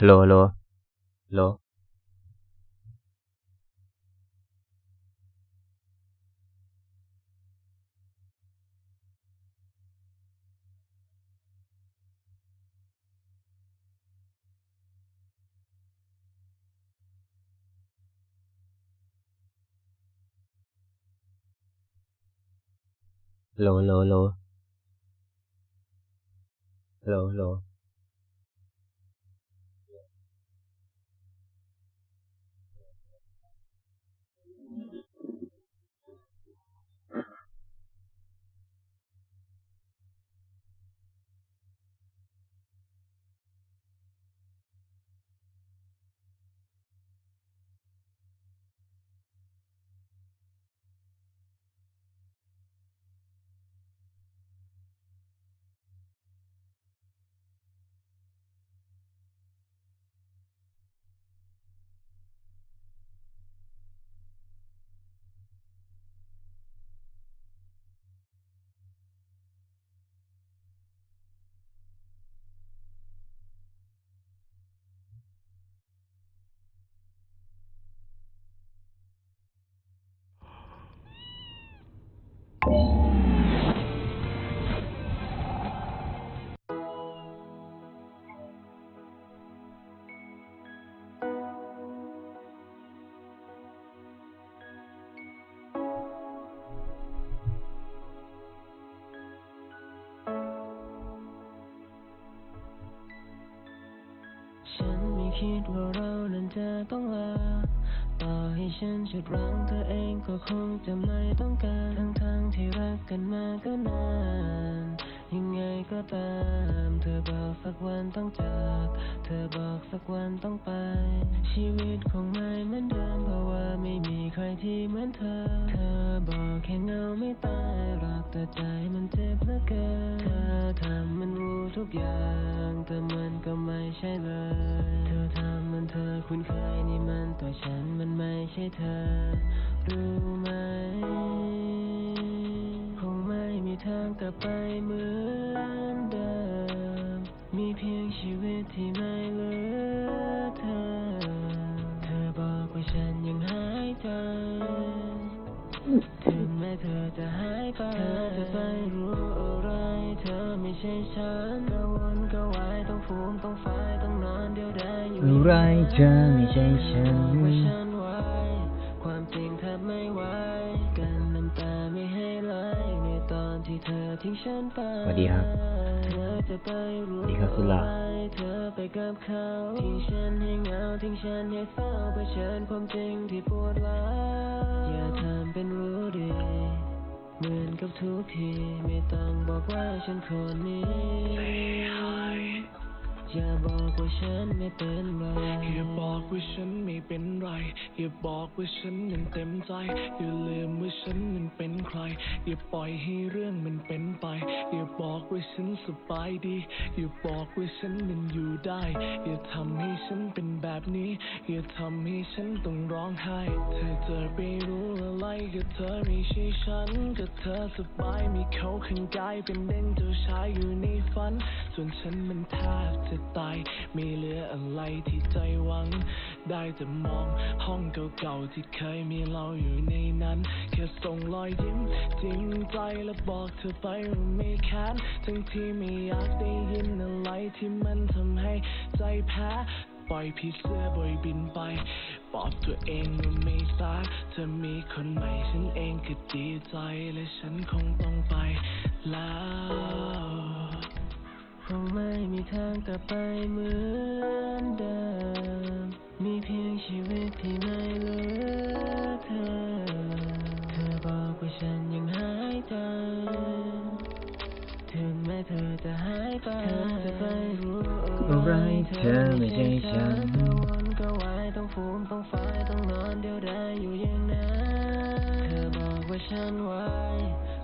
โลโลโลโลโลโลโลโล คิดว่าเรานั้นจะต้องลา ต่อให้ฉันชุดรังเธอเองก็คงจะไม่ต้องการทั้งทางที่รักกันมาก็นาน ยังไงก็ตาม เธอบอกสักวันต้องจาก เธอบอกสักวันต้องไป ชีวิตคงไม่เหมือนเดิมเพราะว่าไม่มีใครที่เหมือนเธอ เธอบอกแค่เงาไม่ตายหรอกแต่ใจมันเจ็บเหลือเกิน เธอทำมันรู้ทุกอย่าง แต่มันก็ไม่ใช่เลย คุ้นเคยนี่มันตัวฉันมันไม่ใช่เธอ รู้ไหม คงไม่มีทางกลับไปเหมือนเดิม มีเพียงชีวิตที่ไม่เหลือเธอ เธอบอกว่าฉันยังหายใจถึงแม้เธอจะหายไป เธอจะไปรู้อะไร เธอไม่ใช่ฉันกระวนกระวายต้องฟูมต้องไฟต้องน ดียวดายอยู่อะไรเธอไม่ใช่ฉันบอกว่าฉันไว้ความจริงแทบไม่ไหวกันน้ำตาไม่ให้ไหลในตอนที่เธอทิ้งฉันไปสวัสดีครับเธอจะไปรู้สวัสดีครับสุลาอะไรเธอไปกับเขาทิ้งฉันให้เหงาทิ้งฉันให้เศร้าเผชิญความจริงที่ปวดร้าวอย่าทำเป็นรู้ดีเหมือนกับทุกทีไม่ต้องบอกว่าฉันคนนี้ อย่าบอกว่าฉันไม่เป็นไร อย่าบอกว่าฉันไม่เป็นไร อย่าบอกว่าฉันนั้นเต็มใจ อย่าลืมว่าฉันนั้นเป็นใคร อย่าปล่อยให้เรื่องมันเป็นไป อย่าบอกว่าฉันสบายดี อย่าบอกว่าฉันนั้นอยู่ได้ อย่าทำให้ฉันเป็นแบบนี้ อย่าทำให้ฉันต้องร้องไห้ เธอจะไปรู้อะไรกับเธอไม่ใช่ฉันกับเธอสบายมีเขาข้างกายเป็นเด่นเจ้าชายอยู่ในฝัน ส่วนฉันมันแทบจะตาย ไม่เหลืออะไรที่ใจหวัง ได้แต่มองห้องเก่าๆที่เคยมีเราอยู่ในนั้น แค่ส่งรอยยิ้มจริงใจและบอกเธอไปว่าไม่แค้นทั้งที่ไม่อยากได้ยินอะไรที่มันทำให้ใจแพ้ปล่อยพี่เสื้อบอยบินไปปลอบตัวเองว่าไม่สายเธอมีคนใหม่ฉันเองก็ดีใจและฉันคงต้องไปแล้ว คงไม่มีทางกลับไปเหมือนเดิม มีเพียงชีวิตที่ไม่เหลือเธอ เธอบอกว่าฉันยังหายใจ ถึงแม้เธอจะหายไป เธอจะไปรู้อะไรเธอไม่ใช่ฉันกระวนกระวายต้องฟูมต้องไฟต้องนอนเดียวดายอยู่อย่างนั้น เธอบอกว่าฉันไหว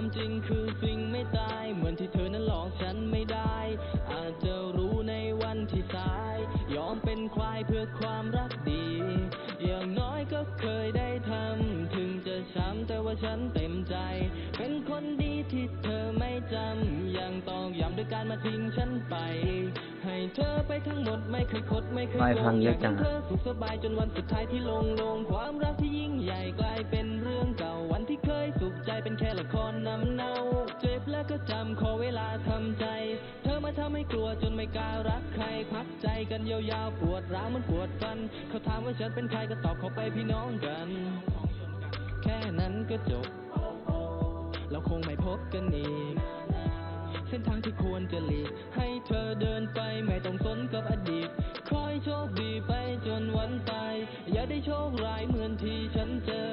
ความจริงคือสิ่งไม่ตาย เหมือนที่เธอนั้นหลอกฉันไม่ได้ อาจจะรู้ในวันที่สาย ยอมเป็นควายเพื่อความรักดี อย่างน้อยก็เคยได้ทำ ถึงจะช้ำแต่ว่าฉันเต็มใจ เป็นคนดีที่เธอไม่จำ ต้องย้ำด้วยการมาทิ้งฉันไป ให้เธอไปทั้งหมดไม่เคยคดไม่เคยไฟโกพังงเยออะยากจัให้งอะเธอสุขสบายจนวันสุดท้ายที่ลงลงความรักที่ยิ่งใหญ่กลายเป็นเรื่องเก่าวันที่เคยสุขใจเป็นแค่ละครนำเนาเจ็บแล้วก็จำขอเวลาทำใจ เธอมาทำให้กลัวจนไม่กล้ารักใครพักใจกันยาวๆปวดร้าวมันปวดฟัน เขาถามว่าฉันเป็นใครก็ตอบเขาไปพี่น้องกัน แค่นั้นก็จบเราคงไม่พบกันอีก เส้นทางที่ควรจะหลีก ให้เธอเดินไปไม่ต้องสนกับอดีต คอยโชคดีไปจนวันตาย อย่าได้โชคร้ายเหมือนที่ฉันเจอ